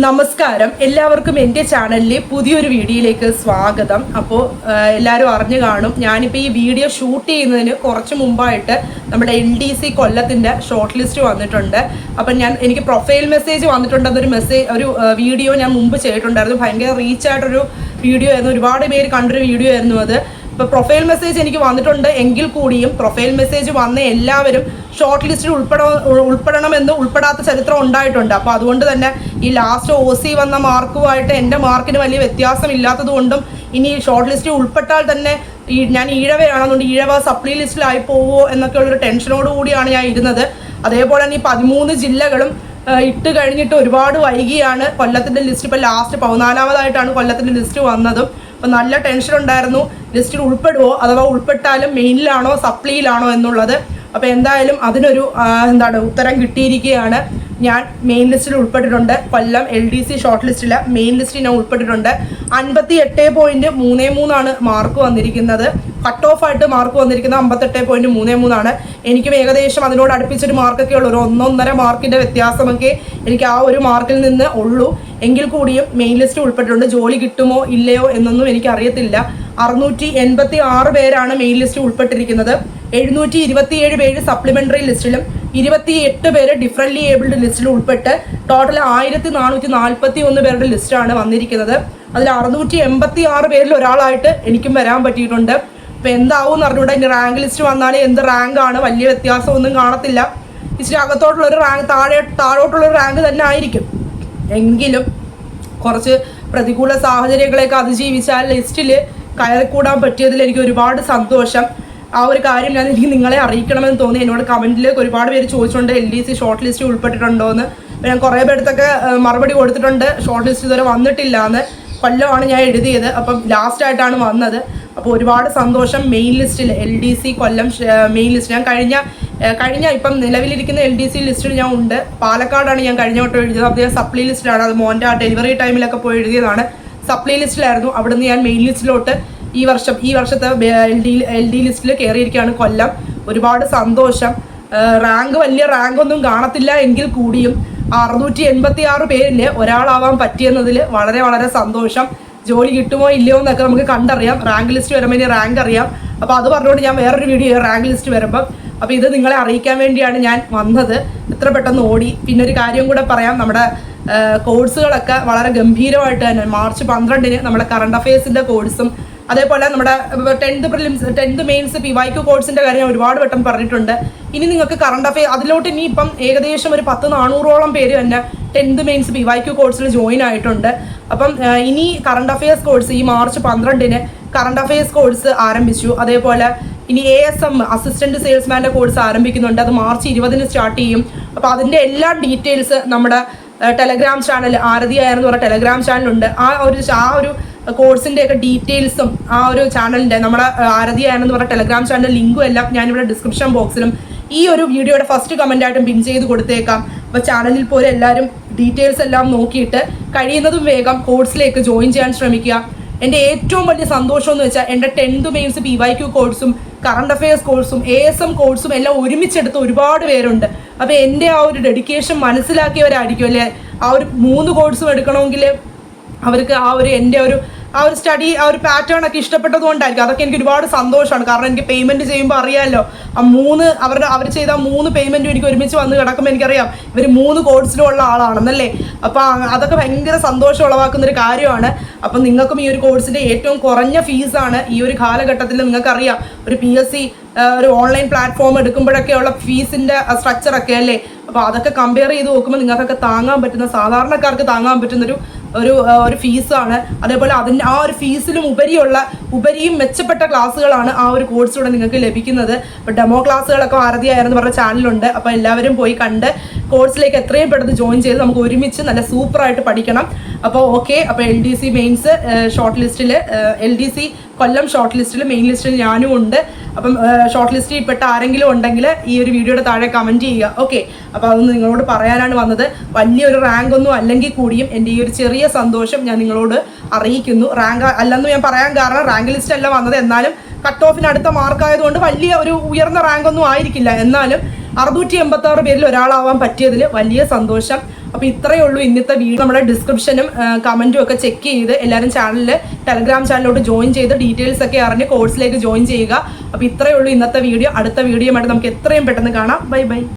നമസ്കാരം. എല്ലാവർക്കും എന്റെ ചാനലിലെ പുതിയൊരു വീഡിയോയിലേക്ക് സ്വാഗതം. അപ്പോൾ എല്ലാവരും അറിഞ്ഞു കാണും. ഞാനിപ്പോൾ ഈ വീഡിയോ ഷൂട്ട് ചെയ്യുന്നതിന് കുറച്ച് മുമ്പായിട്ട് നമ്മുടെ എൽ ഡി സി കൊല്ലത്തിന്റെ ഷോർട്ട് ലിസ്റ്റ് വന്നിട്ടുണ്ട്. അപ്പം ഞാൻ എനിക്ക് പ്രൊഫൈൽ മെസ്സേജ് വന്നിട്ടുണ്ട് വന്നിട്ടുണ്ടെന്നൊരു മെസ്സേജ് ഒരു വീഡിയോ ഞാൻ മുമ്പ് ചെയ്തിട്ടുണ്ടായിരുന്നു. ഭയങ്കര റീച്ചായിട്ടൊരു വീഡിയോ ആയിരുന്നു. ഒരുപാട് പേര് കണ്ടൊരു വീഡിയോ ആയിരുന്നു അത്. ഇപ്പോൾ പ്രൊഫൈൽ മെസ്സേജ് എനിക്ക് വന്നിട്ടുണ്ട് എങ്കിൽ കൂടിയും പ്രൊഫൈൽ മെസ്സേജ് വന്ന എല്ലാവരും ഷോർട്ട് ലിസ്റ്റിൽ ഉൾപ്പെട ഉൾപ്പെടണമെന്ന് ഉൾപ്പെടാത്ത ചരിത്രം ഉണ്ടായിട്ടുണ്ട്. അപ്പോൾ അതുകൊണ്ട് തന്നെ ഈ ലാസ്റ്റ് ഒ സി വന്ന മാർക്കുമായിട്ട് എന്റെ മാർക്കിന് വലിയ വ്യത്യാസം ഇല്ലാത്തത് കൊണ്ടും ഇനി ഷോർട്ട് ലിസ്റ്റിൽ ഉൾപ്പെട്ടാൽ തന്നെ ഈ ഞാൻ ഈഴവയാണെന്നുണ്ട്. ഈഴവ സപ്ലി ലിസ്റ്റിലായി പോവോ എന്നൊക്കെ ഉള്ളൊരു ടെൻഷനോട് കൂടിയാണ് ഞാൻ ഇരുന്നത്. അതേപോലെ തന്നെ ഈ പതിമൂന്ന് ജില്ലകളും ഇട്ട് കഴിഞ്ഞിട്ട് ഒരുപാട് വൈകിയാണ് കൊല്ലത്തിന്റെ ലിസ്റ്റ് ഇപ്പൊ ലാസ്റ്റ് പതിനാലാമതായിട്ടാണ് കൊല്ലത്തിന്റെ ലിസ്റ്റ് വന്നതും. അപ്പൊ നല്ല ടെൻഷൻ ഉണ്ടായിരുന്നു. ലിസ്റ്റിൽ ഉൾപ്പെടുവോ അഥവാ ഉൾപ്പെട്ടാലും മെയിനിലാണോ സപ്ലിയിലാണോ എന്നുള്ളത്. അപ്പൊ എന്തായാലും അതിനൊരു എന്താണ് ഉത്തരം കിട്ടിയിരിക്കുകയാണ്. ഞാൻ മെയിൻ ലിസ്റ്റിൽ ഉൾപ്പെട്ടിട്ടുണ്ട്. Kollam L D C short ലിസ്റ്റിൽ മെയിൻ ലിസ്റ്റിൽ ഞാൻ ഉൾപ്പെട്ടിട്ടുണ്ട്. അൻപത്തി എട്ട് പോയിന്റ് മൂന്ന് മൂന്നാണ് മാർക്ക് വന്നിരിക്കുന്നത്. കട്ട് ഓഫ് ആയിട്ട് മാർക്ക് വന്നിരിക്കുന്നത് അമ്പത്തെട്ട് പോയിന്റ് മൂന്ന് മൂന്നാണ്. എനിക്കും ഏകദേശം അതിനോട് അടുപ്പിച്ചൊരു മാർക്കൊക്കെ ഉള്ളൂ ഒരു ഒന്നൊന്നര മാർക്കിന്റെ വ്യത്യാസമൊക്കെ എനിക്ക് ആ ഒരു മാർക്കിൽ നിന്ന് ഉള്ളൂ. എങ്കിൽ കൂടിയും മെയിൻ ലിസ്റ്റ് ഉൾപ്പെട്ടിട്ടുണ്ട്. ജോലി കിട്ടുമോ ഇല്ലയോ എന്നൊന്നും എനിക്ക് അറിയത്തില്ല അറുന്നൂറ്റി എൺപത്തി ആറ് പേരാണ് മെയിൻ ലിസ്റ്റ് ഉൾപ്പെട്ടിരിക്കുന്നത്. എഴുന്നൂറ്റി ഇരുപത്തിയേഴ് പേര് സപ്ലിമെന്ററി ലിസ്റ്റിലും ഇരുപത്തി എട്ട് പേര് ഡിഫറൻലി ഏബിൾഡ് ലിസ്റ്റിൽ ഉൾപ്പെട്ട് ടോട്ടൽ ആയിരത്തി നാനൂറ്റി നാൽപ്പത്തി ഒന്ന് പേരുടെ ലിസ്റ്റാണ് വന്നിരിക്കുന്നത്. അതിൽ അറുന്നൂറ്റി എൺപത്തി ആറ് പേരിൽ ഒരാളായിട്ട് എനിക്കും വരാൻ പറ്റിയിട്ടുണ്ട്. ഇപ്പം എന്താവും എന്ന് പറഞ്ഞുകൂടെ ഇനി റാങ്ക് ലിസ്റ്റ് വന്നാൽ എന്ത് റാങ്ക് ആണ്? വലിയ വ്യത്യാസമൊന്നും കാണത്തില്ല. ഇച്ചിരി അകത്തോട്ടുള്ളൊരു റാങ്ക് താഴെ താഴോട്ടുള്ളൊരു റാങ്ക് തന്നെ ആയിരിക്കും. എങ്കിലും കുറച്ച് പ്രതികൂല സാഹചര്യങ്ങളെയൊക്കെ അതിജീവിച്ചാൽ ലിസ്റ്റിൽ കയറിക്കൂടാൻ പറ്റിയതിൽ എനിക്ക് ഒരുപാട് സന്തോഷം. ആ ഒരു കാര്യം ഞാൻ എനിക്ക് നിങ്ങളെ അറിയിക്കണമെന്ന് തോന്നി. എന്നോട് കമന്റിൽ ഒരുപാട് പേര് ചോദിച്ചിട്ടുണ്ട് L D C short list ഉൾപ്പെട്ടിട്ടുണ്ടോ? എന്ന്. ഞാൻ കുറേ പേടത്തൊക്കെ മറുപടി കൊടുത്തിട്ടുണ്ട് ഷോർട്ട് ലിസ്റ്റ് ഇതുവരെ വന്നിട്ടില്ല എന്ന്. കൊല്ലമാണ് ഞാൻ എഴുതിയത്. അപ്പം ലാസ്റ്റ് ആയിട്ടാണ് വന്നത്. അപ്പോൾ ഒരുപാട് സന്തോഷം മെയിൻ ലിസ്റ്റിൽ L D C Kollam main list. ഞാൻ കഴിഞ്ഞ കഴിഞ്ഞ ഇപ്പം നിലവിലിരിക്കുന്ന എൽ ഡി സി ലിസ്റ്റിൽ ഞാൻ ഉണ്ട്. പാലക്കാടാണ് ഞാൻ കഴിഞ്ഞ വട്ടം എഴുതിയത്. അദ്ദേഹം സപ്ലി ലിസ്റ്റിലാണ്. അത് മോന്റെ ആ ഡെലിവറി ടൈമിലൊക്കെ പോയി എഴുതിയതാണ്. സപ്ലൈ ലിസ്റ്റിലായിരുന്നു. അവിടുന്ന് ഞാൻ മെയിൻ ലിസ്റ്റിലോട്ട് ഈ വർഷം ഈ വർഷത്തെ എൽ ഡി എൽ ഡി ലിസ്റ്റിൽ കയറിയിരിക്കുകയാണ് കൊല്ലം. ഒരുപാട് സന്തോഷം. റാങ്ക് വലിയ റാങ്ക് ഒന്നും കാണത്തില്ല എങ്കിൽ കൂടിയും അറുന്നൂറ്റി എൺപത്തി ആറ് പേരിൽ ഒരാളാവാൻ പറ്റിയെന്നതിൽ വളരെ വളരെ സന്തോഷം. ജോലി കിട്ടുമോ ഇല്ലയോ എന്നൊക്കെ നമുക്ക് കണ്ടറിയാം. റാങ്ക് ലിസ്റ്റ് വരുമ്പോൾ ഇനി റാങ്ക് അറിയാം. അപ്പോൾ അത് പറഞ്ഞുകൊണ്ട് ഞാൻ വേറൊരു വീഡിയോ റാങ്ക് ലിസ്റ്റ് വരുമ്പം അപ്പോൾ ഇത് നിങ്ങളെ അറിയിക്കാൻ വേണ്ടിയാണ് ഞാൻ വന്നത്. എത്ര പെട്ടെന്ന് ഓടി. പിന്നെ ഒരു കാര്യം കൂടെ പറയാം. നമ്മുടെ കോഴ്സുകളൊക്കെ വളരെ ഗംഭീരമായിട്ട് തന്നെ മാർച്ച് പന്ത്രണ്ടിന് നമ്മുടെ കറണ്ട് അഫയേഴ്സിന്റെ കോഴ്സും അതേപോലെ നമ്മുടെ tenth prelims tenth mains P Y Q കോഴ്സിന്റെ കാര്യം ഒരുപാട് വട്ടം പറഞ്ഞിട്ടുണ്ട്. ഇനി നിങ്ങൾക്ക് കറണ്ട് അഫയർ അതിലോട്ട് ഇനി ഇപ്പം ഏകദേശം ഒരു പത്ത് നാനൂറോളം പേര് തന്നെ ടെൻത്ത് മെയിൻസ് പി വൈക്കു കോഴ്സിൽ ജോയിൻ ആയിട്ടുണ്ട്. അപ്പം ഇനി കറണ്ട് അഫയേഴ്സ് കോഴ്സ് ഈ മാർച്ച് പന്ത്രണ്ടിന് കറണ്ട് അഫയേഴ്സ് കോഴ്സ് ആരംഭിച്ചു. അതേപോലെ ഇനി എ എസ് എം അസിസ്റ്റന്റ് സെയിൽസ്മാന്റെ കോഴ്സ് ആരംഭിക്കുന്നുണ്ട്. അത് മാർച്ച് ഇരുപതിന് സ്റ്റാർട്ട് ചെയ്യും. അപ്പോൾ അതിന്റെ എല്ലാ ഡീറ്റെയിൽസ് നമ്മുടെ ടെലഗ്രാം ചാനൽ ആരതി എന്ന് പറഞ്ഞ ടെലഗ്രാം ചാനലുണ്ട് ആ ഒരു ആ ഒരു കോഴ്സിന്റെ ഒക്കെ ഡീറ്റെയിൽസും ആ ഒരു ചാനലിന്റെ നമ്മുടെ ആരതി എന്ന് പറഞ്ഞ ടെലഗ്രാം ചാനൽ ലിങ്കും എല്ലാം ഞാനിവിടെ ഡിസ്ക്രിപ്ഷൻ ബോക്സിലും ഈ ഒരു വീഡിയോയുടെ ഫസ്റ്റ് കമന്റ് ആയിട്ടും പിൻ ചെയ്ത് കൊടുത്തേക്കാം. അപ്പോൾ ചാനലിൽ പോലെ എല്ലാവരും ഡീറ്റെയിൽസ് എല്ലാം നോക്കിയിട്ട് കഴിയുന്നതും വേഗം കോഴ്സിലേക്ക് ജോയിൻ ചെയ്യാൻ ശ്രമിക്കുക. എന്റെ ഏറ്റവും വലിയ സന്തോഷം എന്ന് വെച്ചാൽ എന്റെ tenth mains P Y Q കോഴ്സും കറണ്ട് അഫയേഴ്സ് കോഴ്സും എ എസ് എം കോഴ്സും എല്ലാം ഒരുമിച്ചെടുത്ത് ഒരുപാട് പേരുണ്ട്. അപ്പോൾ എന്റെ ആ ഒരു ഡെഡിക്കേഷൻ മനസ്സിലാക്കിയവരായിരിക്കും അല്ലേ? ആ ഒരു മൂന്ന് കോഴ്സും എടുക്കണമെങ്കിൽ അവർക്ക് ആ ഒരു എന്റെ ഒരു ആ ഒരു സ്റ്റഡി ആ ഒരു പാറ്റേൺ ഒക്കെ ഇഷ്ടപ്പെട്ടത് കൊണ്ടായിരിക്കും. അതൊക്കെ എനിക്ക് ഒരുപാട് സന്തോഷമാണ്. കാരണം എനിക്ക് പേയ്മെന്റ് ചെയ്യുമ്പോൾ അറിയാമല്ലോ ആ മൂന്ന് അവരുടെ അവർ ചെയ്ത മൂന്ന് പേയ്മെന്റും എനിക്ക് ഒരുമിച്ച് വന്ന് കിടക്കുമ്പോൾ എനിക്കറിയാം. ഇവർ മൂന്ന് കോഴ്സിലും ഉള്ള ആളാണെന്നല്ലേ അപ്പോൾ അതൊക്കെ ഭയങ്കര സന്തോഷം ഉളവാക്കുന്ന ഒരു കാര്യമാണ്. അപ്പം നിങ്ങൾക്കും ഈ ഒരു കോഴ്സിന്റെ ഏറ്റവും കുറഞ്ഞ ഫീസാണ് ഈ ഒരു കാലഘട്ടത്തിൽ നിങ്ങൾക്കറിയാം. ഒരു പി എസ് സി ഒരു ഓൺലൈൻ പ്ലാറ്റ്ഫോം എടുക്കുമ്പോഴൊക്കെയുള്ള ഫീസിന്റെ സ്ട്രക്ചറൊക്കെ അല്ലേ? അപ്പോൾ അതൊക്കെ കമ്പയർ ചെയ്ത് നോക്കുമ്പോൾ നിങ്ങൾക്കൊക്കെ താങ്ങാൻ പറ്റുന്ന സാധാരണക്കാർക്ക് താങ്ങാൻ പറ്റുന്ന ഒരു ഒരു ഫീസാണ്. അതേപോലെ അതിന് ആ ഒരു ഫീസിലും ഉപരിയുള്ള ഉപരിയും മെച്ചപ്പെട്ട ക്ലാസ്സുകളാണ് ആ ഒരു കോഴ്സിലൂടെ നിങ്ങൾക്ക് ലഭിക്കുന്നത്. ഡെമോ ക്ലാസ്സുകളൊക്കെ ആരതിയായിരുന്നു പറഞ്ഞ ചാനലുണ്ട് അപ്പോൾ എല്ലാവരും പോയി കണ്ട് കോഴ്സിലേക്ക് എത്രയും പെട്ടെന്ന് ജോയിൻ ചെയ്ത് നമുക്ക് ഒരുമിച്ച് നല്ല സൂപ്പറായിട്ട് പഠിക്കണം. അപ്പോൾ ഓക്കെ അപ്പോൾ L D C mains short ലിസ്റ്റിൽ L D C Kollam short ലിസ്റ്റിൽ മെയിൻ ലിസ്റ്റിൽ ഞാനും ഉണ്ട്. അപ്പം ഷോർട്ട് ലിസ്റ്റിൽ പെട്ട ആരെങ്കിലും ഉണ്ടെങ്കിൽ ഈ ഒരു വീഡിയോയുടെ താഴെ കമന്റ് ചെയ്യുക. ഓക്കെ അപ്പോൾ അതൊന്ന് നിങ്ങളോട് പറയാനാണ് വന്നത്. വലിയൊരു റാങ്ക് ഒന്നും അല്ലെങ്കിൽ കൂടിയും എന്റെ ഈ ഒരു ചെറിയ സന്തോഷം ഞാൻ നിങ്ങളോട് അറിയിക്കുന്നു. റാങ്ക് അല്ലെന്ന് ഞാൻ പറയാൻ കാരണം റാങ്ക് ലിസ്റ്റ് അല്ല വന്നത്. എന്നാലും കട്ട് ഓഫിന് അടുത്ത മാർക്ക് ആയതുകൊണ്ട് വലിയ ഒരു ഉയർന്ന റാങ്ക് ഒന്നും ആയിരിക്കില്ല. എന്നാലും അറുന്നൂറ്റി എൺപത്തി ആറ് പേരിൽ ഒരാളാവാൻ പറ്റിയതിൽ വലിയ സന്തോഷം. അപ്പോൾ ഇത്രയേ ഉള്ളൂ ഇന്നത്തെ വീഡിയോ. നമ്മുടെ ഡിസ്ക്രിപ്ഷനും കമന്റും ഒക്കെ ചെക്ക് ചെയ്ത് എല്ലാവരും ചാനലിൽ ടെലഗ്രാം ചാനലിലോട്ട് ജോയിൻ ചെയ്ത് ഡീറ്റെയിൽസ് ഒക്കെ അറിഞ്ഞ് കോഴ്സിലേക്ക് ജോയിൻ ചെയ്യുക. അപ്പോൾ ഇത്രയേ ഉള്ളൂ ഇന്നത്തെ വീഡിയോ. അടുത്ത വീഡിയോ നമുക്ക് എത്രയും പെട്ടെന്ന് കാണാം. Bye bye.